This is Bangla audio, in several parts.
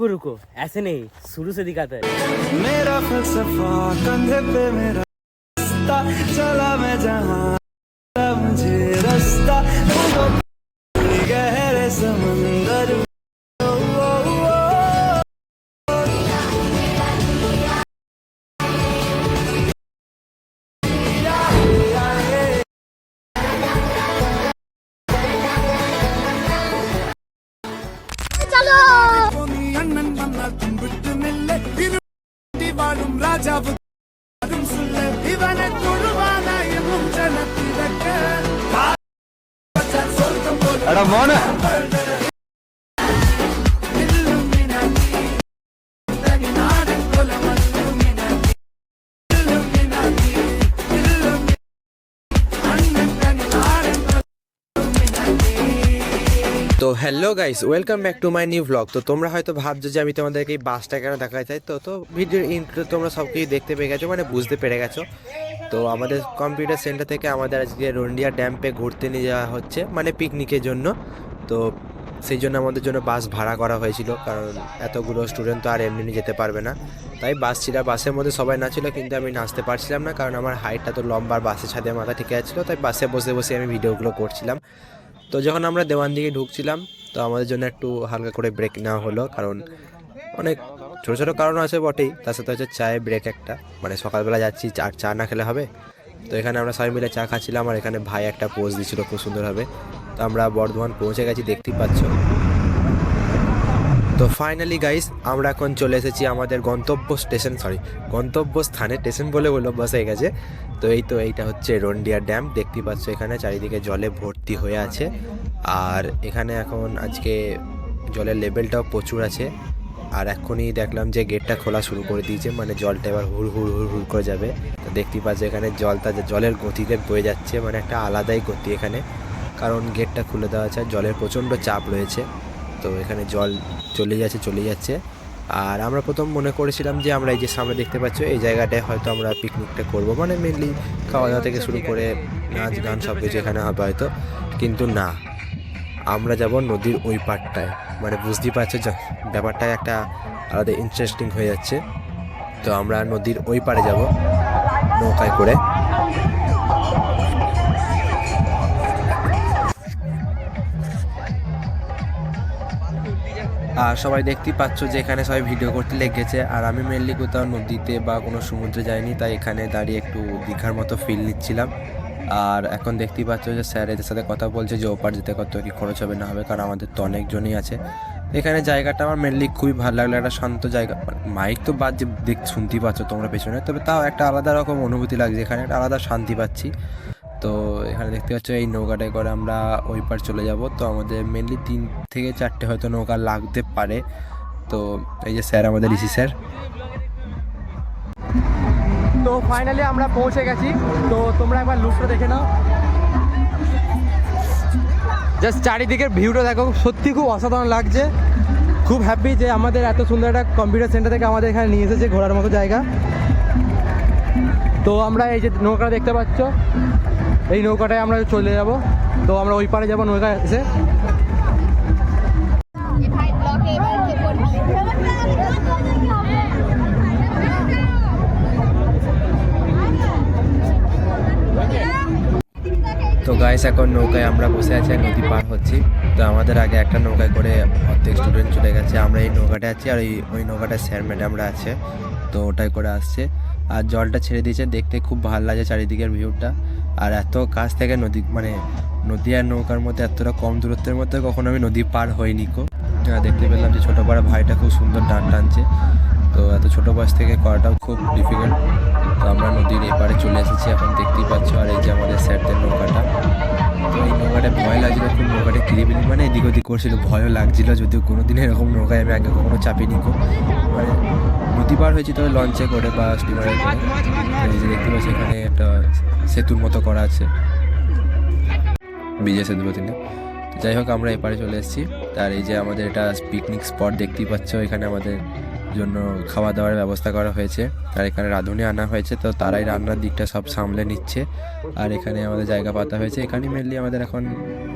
रुको रुको। ऐसे नहीं, शुरू से दिखाता है। मेरा फलसफा कंधे पे मेरा चला मैं जहाँ ராஜாவுக்கு சொல்ல. இவனை தொழுவான என்னும் ஜனத்திறக்க তো hello guys welcome back to my new blog তো তোমরা হয়তো ভাবছ যে আমি তোমাদেরকে এই বাসটা কেন দেখাতে চাই তো? তো ভিডিওর ইন্ট্রো তোমরা সব কিছু দেখতে পেয়ে গেছো মানে বুঝতে পেরে গেছো। তো আমাদের কম্পিউটার সেন্টার থেকে আমাদের আজকে রন্ডিয়া ড্যাম্পে ঘুরতে নিয়ে যাওয়া হচ্ছে মানে পিকনিকের জন্য। তো সেই জন্য আমাদের জন্য বাস ভাড়া করা হয়েছিল, কারণ এতগুলো স্টুডেন্ট তো আর এমনি যেতে পারবে না। তাই বাস ছিল, বাসের মধ্যে সবাই নাচছিল, কিন্তু আমি নাচতে পারছিলাম না, কারণ আমার হাইটটা তো লম্বা, আর বাসের ছাদে মাথা ঠিক আছে, তাই বাসে বসে বসে আমি ভিডিওগুলো করছিলাম। তো যখন আমরা দেওয়ান দিকে ঢুকছিলাম, তো আমাদের জন্য একটু হালকা করে ব্রেক নেওয়া হলো, কারণ অনেক ছোটো ছোটো কারণ আছে বটেই, তার সাথে হচ্ছে চায়ে ব্রেক একটা। মানে সকালবেলা যাচ্ছি আর চা না খেলে হবে। তো এখানে আমরা সবাই মিলে চা খাচ্ছিলাম, আর এখানে ভাই একটা পোজ দিচ্ছিল খুব সুন্দরভাবে। তো আমরা বর্ধমান পৌঁছে গেছি, দেখতেই পাচ্ছ। তো ফাইনালি গাইস আমরা এখন চলে এসেছি আমাদের গন্তব্য স্টেশন সরি গন্তব্য স্থানে স্টেশন বলে বলল, বাস হয়ে গেছে। তো এই তো এইটা হচ্ছে রন্ডিয়া ড্যাম দেখতে পাচ্ছ এখানে চারিদিকে জলে ভর্তি হয়ে আছে। আর এখানে এখন আজকে জলের লেভেলটাও প্রচুর আছে। আর এখনই দেখলাম যে গেটটা খোলা শুরু করে দিয়েছে মানে জলটা এবার হুড় হুড় হুড় হুড় করে যাবে। তো দেখতে পাচ্ছ এখানে জলটা জলের গতিতে বয়ে যাচ্ছে মানে একটা আলাদাই গতি এখানে। কারণ গেটটা খুলে দেওয়া আছে জলের প্রচণ্ড চাপ রয়েছে। তো এখানে জল চলে যাচ্ছে চলে যাচ্ছে। আর আমরা প্রথম মনে করেছিলাম যে আমরা এই যে সামনে দেখতে পাচ্ছ, এই জায়গাটায় হয়তো আমরা পিকনিকটা করব। মানে মেনলি খাওয়া দাওয়া থেকে শুরু করে নাচ গান সব কিছু এখানে হবে হয়তো। কিন্তু না, আমরা যাব নদীর ওই পাড়টায়। মানে বুঝতেই পারছ যে ব্যাপারটা একটা আলাদা ইন্টারেস্টিং হয়ে যাচ্ছে। তো আমরা নদীর ওই পাড়ে যাব, নৌকায় করে। আর সবাই দেখতেই পাচ্ছ যে এখানে সবাই ভিডিও করতে লেগেছে। আর আমি মেনলি কোথাও নদীতে বা কোনো সমুদ্রে যাইনি, তাই এখানে দাঁড়িয়ে একটু দীঘার মতো ফিল নিচ্ছিলাম। আর এখন দেখতেই পাচ্ছ যে স্যার এদের সাথে কথা বলছে যে ওপার যেতে কত কি খরচ হবে না হবে, কারণ আমাদের তো অনেকজনই আছে। এখানে জায়গাটা আমার মেনলি খুবই ভালো লাগল, একটা শান্ত জায়গা। মাইক তো বাদ যে দেখ, শুনতেই পাচ্ছ তোমরা পেছনে, তবে তাও একটা আলাদা রকম অনুভূতি লাগছে, এখানে একটা আলাদা শান্তি পাচ্ছি। তো এখানে দেখতে পাচ্ছ এই নৌকাটায় করে আমরা ওই পার চলে যাব। তো আমাদের মেনলি তিন থেকে চারটে হয়তো নৌকা লাগতে পারে। তো এই যে স্যার, আমাদের ঋষি স্যার। তো ফাইনালি আমরা পৌঁছে গেছি। তো তোমরা একবার লুকটা দেখে নাও। জাস্ট চারিদিকের ভিউটা দেখো, সত্যি খুব অসাধারণ লাগছে। খুব হ্যাপি যে আমাদের এত সুন্দর একটা কম্পিউটার সেন্টার থেকে আমাদের এখানে নিয়ে এসেছে ঘোরার মতো জায়গা। তো আমরা এই যে নৌকাটা দেখতে পাচ্ছ এই নৌকাটায় আমরা চলে যাব। তো আমরা ওই পারে যাব নৌকা এসে। তো গাইস এখন নৌকায় আমরা বসে আছি, আর নদী পার হচ্ছি। তো আমাদের আগে একটা নৌকায় করে অর্ধেক স্টুডেন্ট চলে গেছে। আমরা এই নৌকাটা আছি, আর এই ওই নৌকাটায় স্যার ম্যাডামরা আছে। তো ওটাই করে আসছে। আর জলটা ছেড়ে দিয়েছে, দেখতে খুব ভালো লাগে চারিদিকের ভিউটা আর এত কাছ থেকে নদী মানে নদী আর নৌকার মধ্যে এতটা কম দূরত্বের মধ্যে কখনো আমি নদী পার হইনি কো। দেখতে পেলাম যে ছোটো পাড়া ভাইটা খুব সুন্দর টান টানছে। তো এত ছোটো বয়স থেকে করাটাও খুব ডিফিকাল্ট তো আমরা নদীর এপারে চলে এসেছি, এখন দেখতেই পাচ্ছ আর এই যে আমাদের স্যারদের নৌকাটা। তো এই নৌকাটা ভয় লাগছিল, খুব নৌকাটা কিরিবিলি মানে এদিক ওদিক করছিল, ভয়ও লাগছিল, যদিও কোনো দিন এরকম নৌকায় আমি আগে কখনো চাপিনি মানে নদী পার হয়েছি তবে লঞ্চে করে বা স্টিমারে করে। দেখতে পাচ্ছি এখানে একটা সেতুর মতো করা আছে। বিজয় সেতুপতিটা তো যাই হোক, আমরা এপারে চলে এসেছি। তার এই যে আমাদের এটা পিকনিক স্পট দেখতেই পাচ্ছ, এখানে আমাদের জন্য খাওয়া দাওয়ার ব্যবস্থা করা হয়েছে। আর এখানে রাঁধুনি আনা হয়েছে, তো তারাই রান্নার দিকটা সব সামলে নিচ্ছে। আর এখানে আমাদের জায়গা পাতা হয়েছে। এখানে মেনলি আমাদের এখন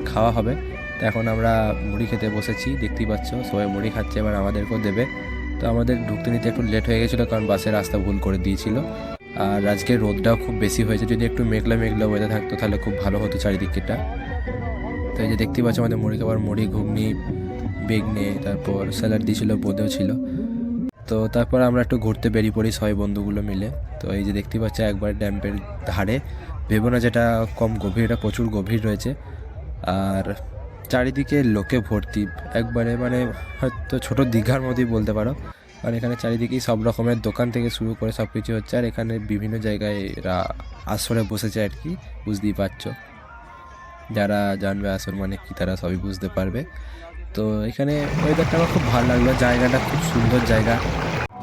খাওয়া হবে। তো এখন আমরা মুড়ি খেতে বসেছি, দেখতেই পাচ্ছ, সবাই মুড়ি খাচ্ছে, এবার আমাদেরকেও দেবে। তো আমাদের ঢুকতে নিতে একটু লেট হয়ে গেছিল কারণ বাসের রাস্তা ভুল করে দিয়েছিল। আর আজকে রোদটাও খুব বেশি হয়েছে, যদি একটু মেঘলা মেঘলা ওয়েদার থাকতো তাহলে খুব ভালো হতো চারিদিকটা। তো এই যে দেখতেই পাচ্ছ আমাদের মুড়ি খাবার মুড়ি, ঘুগনি, বেগনে, তারপর স্যালাড দিয়েছিল, বোঁদেও ছিল। তো তারপর আমরা একটু ঘুরতে বেরিয়ে পড়ি সবাই বন্ধুগুলো মিলে। তো এই যে দেখতে পাচ্ছ একবার ড্যাম্পের ধারে। ভেবো না যেটা কম গভীর, এটা প্রচুর গভীর রয়েছে। আর চারিদিকে লোকে ভর্তি। একবারে মানে হয়তো ছোট দীঘার মধ্যেই বলতে পারো। আর এখানে চারিদিকেই সব রকমের দোকান থেকে শুরু করে সব কিছু হচ্ছে। আর এখানে বিভিন্ন জায়গায় এরা আসরে বসেছে আর কি, বুঝতেই পারছ। যারা জানবে আসর মানে কি তারা সবই বুঝতে পারবে। তো এখানে ওয়েদারটা আমার খুব ভালো লাগল। জায়গাটা খুব সুন্দর জায়গা।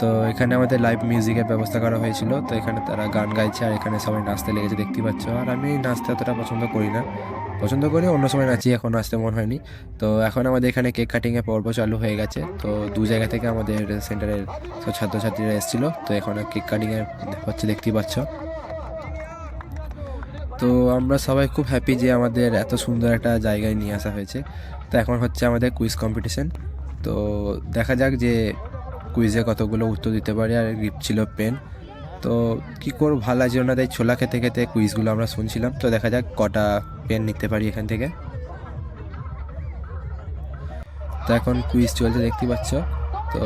তো এখানে আমাদের লাইভ মিউজিকের ব্যবস্থা করা হয়েছিল। তো এখানে তারা গান গাইছে আর এখানে সবাই নাচতে লেগেছে, দেখতে পাচ্ছ। আর আমি নাচতে অতটা পছন্দ করি না। পছন্দ করি, অন্য সময় নাচি, এখন নাচতে মন হয়নি। তো এখন আমাদের এখানে কেক কাটিংয়ের পর্ব চালু হয়ে গেছে। তো দু জায়গা থেকে আমাদের সেন্টারের সব ছাত্রছাত্রীরা এসেছিল। তো এখন কেক কাটিংয়ের হচ্ছে দেখতেই পাচ্ছ। তো আমরা সবাই খুব হ্যাপি যে আমাদের এত সুন্দর একটা জায়গায় নিয়ে আসা হয়েছে। তো এখন হচ্ছে আমাদের কুইজ কম্পিটিশন তো দেখা যাক যে কুইজে কতগুলো উত্তর দিতে পারি আর গিফট ছিল পেন তো কি করব, ভালো লাগছিল না, তাই ছোলা খেতে খেতে কুইজগুলো আমরা শুনছিলাম। তো দেখা যাক কটা পেন নিতে পারি এখান থেকে। তো এখন কুইজ চলছে, দেখতে পাচ্ছ। তো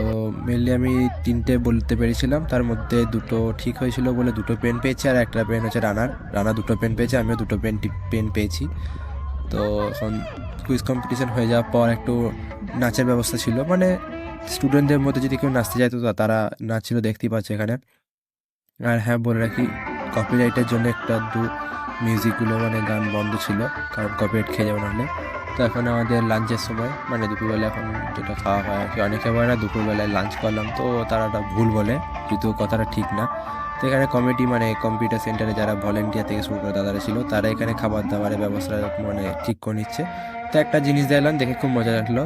মেনলি আমি তিনটে বলতে পেরেছিলাম। তার মধ্যে দুটো ঠিক হয়েছিল বলে দুটো পেন পেয়েছি আর একটা পেন হচ্ছে রানার রানা দুটো পেন পেয়েছে, আমিও দুটো পেন পেন পেয়েছি। তো এখন কুইজ কম্পিটিশন হয়ে যাওয়ার পর একটু নাচের ব্যবস্থা ছিল। মানে স্টুডেন্টদের মধ্যে যদি কেউ নাচতে যায়, তো তারা নাচছিল, দেখতেই পাচ্ছে এখানে। আর হ্যাঁ বলে রাখি কপিরাইটের জন্য একটা দু মিউজিকগুলো মানে গান বন্ধ ছিল, কারণ কপিরাইট খেয়ে যাবে নাহলে তো এখন আমাদের লাঞ্চের সময় মানে দুপুরবেলা এখন যেটা খাওয়া হয় আর কি। অনেকে বলে না, দুপুরবেলায় লাঞ্চ করলাম, তো তারা ভুল বলে কিন্তু কথাটা ঠিক না। তো এখানে কমিটি মানে কম্পিউটার সেন্টারে যারা ভলেন্টিয়ার থেকে শুরু করে দাদারা ছিল, তারা এখানে খাবার দাবারের ব্যবস্থা মানে ঠিক করে নিচ্ছে। তো একটা জিনিস দেখলাম, দেখে খুব মজা লাগল।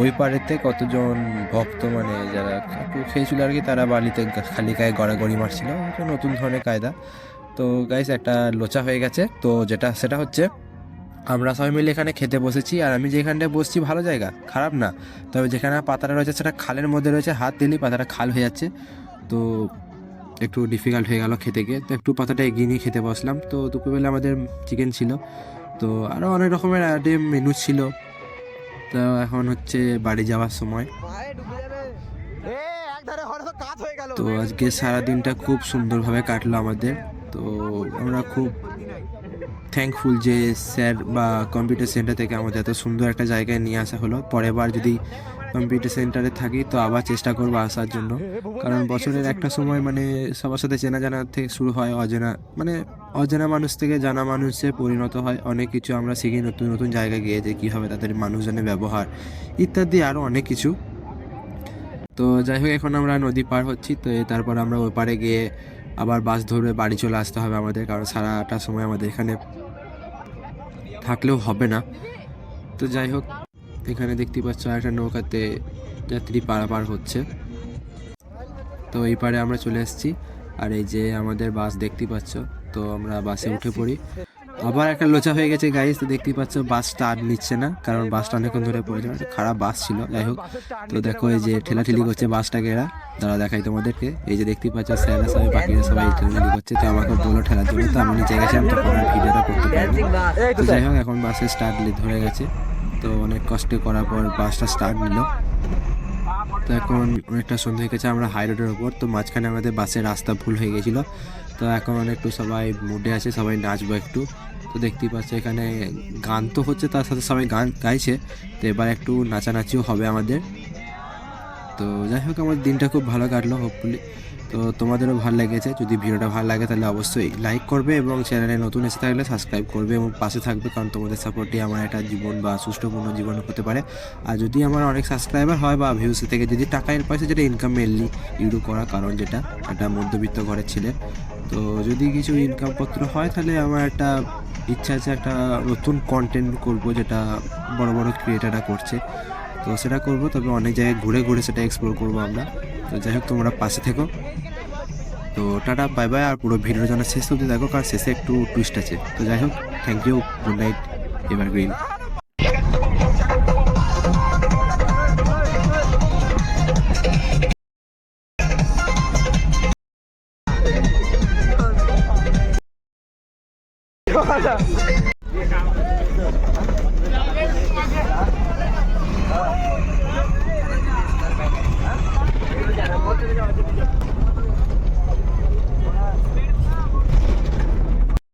ওই পাড়েতে কতজন ভক্ত মানে যারা খেয়েছিল আর কি, তারা বালিতে খালি গায়ে গড়াগড়ি মারছিল। নতুন ধরনের কায়দা। তো গাইস একটা লোচা হয়ে গেছে। তো যেটা, সেটা হচ্ছে, আমরা সবাই মিলে এখানে খেতে বসেছি। আর আমি যেখানটায় বসছি, ভালো জায়গা, খারাপ না। তবে যেখানে পাতাটা রয়েছে, সেটা খালের মধ্যে রয়েছে। হাত দিলেই পাতাটা খাল হয়ে যাচ্ছে। তো একটু ডিফিকাল্ট হয়ে গেল খেতে গিয়ে। তো একটু পাতাটা এগিয়ে নিয়ে খেতে বসলাম। তো দুপুরবেলা আমাদের চিকেন ছিল। তো আরও অনেক রকমের মেনু ছিল। তো এখন হচ্ছে বাড়ি যাওয়ার সময়। তো আজকে সারা দিনটা খুব সুন্দরভাবে কাটলো আমাদের। তো আমরা খুব থ্যাঙ্কফুল যে স্যার বা কম্পিউটার সেন্টার থেকে আমাদের এত সুন্দর একটা জায়গায় নিয়ে আসা হলো। পরের বার যদি কম্পিউটার সেন্টারে থাকি, তো আবার চেষ্টা করব আসার জন্য। কারণ বছরের একটা সময় মানে সবার সাথে চেনা জানা থেকে শুরু হয়, অজানা মানে অজানা মানুষ থেকে জানা মানুষে পরিণত হয়। অনেক কিছু আমরা শিখি, নতুন নতুন জায়গায় গিয়ে যে কীভাবে তাদের মানুষজনের ব্যবহার ইত্যাদি আরও অনেক কিছু। তো যাই হোক, এখন আমরা নদী পার হচ্ছি, তো তারপর আমরা ওই পারে গিয়ে আবার বাস ধরে বাড়ি চলে আসতে হবে আমাদের, কারণ সারাটা সময় আমাদের এখানে থাকলেও হবে না। তো যাই হোক এখানে দেখতে পাচ্ছ একটা নৌকাতে যাত্রী পারাপার হচ্ছে। তো এই পারে আমরা চলে এসেছি আর এই যে আমাদের বাস দেখতে পাচ্ছ, তো আমরা বাসে উঠে পড়ি। আবার একটা লোচা হয়ে গেছে গাইস তো দেখতেই পাচ্ছ বাসটা আর নিচ্ছে না, কারণ বাসটা অনেকক্ষণ ধরে পড়েছে। একটা খারাপ বাস ছিল, যাই হোক। তো দেখো এই যে ঠেলাঠেলি করছে বাসটাকে এরা। দাঁড়া দেখাই তোমাদেরকে। এই যে দেখতেই পাচ্ছ স্যাররা সবাই বাকিরা সবাই ঠেলাঠেলি করছে। তো আমাকে বলো ঠেলার জন্য, তো আমি নিচে গেছিলাম, তখন ভিডিওটা করতে পারিনি। যাই হোক, এখন বাসের স্টার্ট ধরে গেছে। তো অনেক কষ্টে করার পর বাসটা স্টার্ট নিল। তো এখন অনেকটা সন্ধ্যে হয়ে গেছে, আমরা হাই রোডের ওপর তো মাঝখানে আমাদের বাসের রাস্তা ভুল হয়ে গেছিল। তো এখন একটু সবাই মুডে আছে, সবাই নাচবো একটু। তো দেখতেই পাচ্ছ এখানে গান তো হচ্ছে, তার সাথে সবাই গান গাইছে। তো এবার একটু নাচানাচিও হবে আমাদের। তো যাই হোক, আমার দিনটা খুব ভালো কাটলো হোপফুলি তো তোমাদেরও ভালো লেগেছে। যদি ভিডিওটা ভালো লাগে তাহলে অবশ্যই লাইক করবে এবং চ্যানেলে নতুন এসে থাকলে সাবস্ক্রাইব করবে এবং পাশে থাকবে কারণ তোমাদের সাপোর্টে আমার একটা জীবন বা সুষ্ঠুপূর্ণ জীবন হতে পারে। আর যদি আমার অনেক সাবস্ক্রাইবার হয় বা ভিউস থেকে যদি টাকার পয়সা, যেটা ইনকাম মেনলি ইউরো করা কারণ যেটা একটা মধ্যবিত্ত ঘরের ছেলে, তো যদি কিছু ইনকামপত্র হয় তাহলে আমার একটা ইচ্ছা আছে একটা নতুন কন্টেন্ট করব যেটা বড় বড় ক্রিয়েটাররা করছে। তো সেটা করব, তবে অনেক জায়গায় ঘুরে ঘুরে সেটা এক্সপ্লোর করব আমরা। তো যাই হোক, তোমরা পাশে থেকো। তো টাটা বাই বাই আর পুরো ভিডিও জন্য শেষ অবধি দেখো, কারণ শেষে একটু টুইস্ট আছে। তো যাই হোক thank you good night evergreen green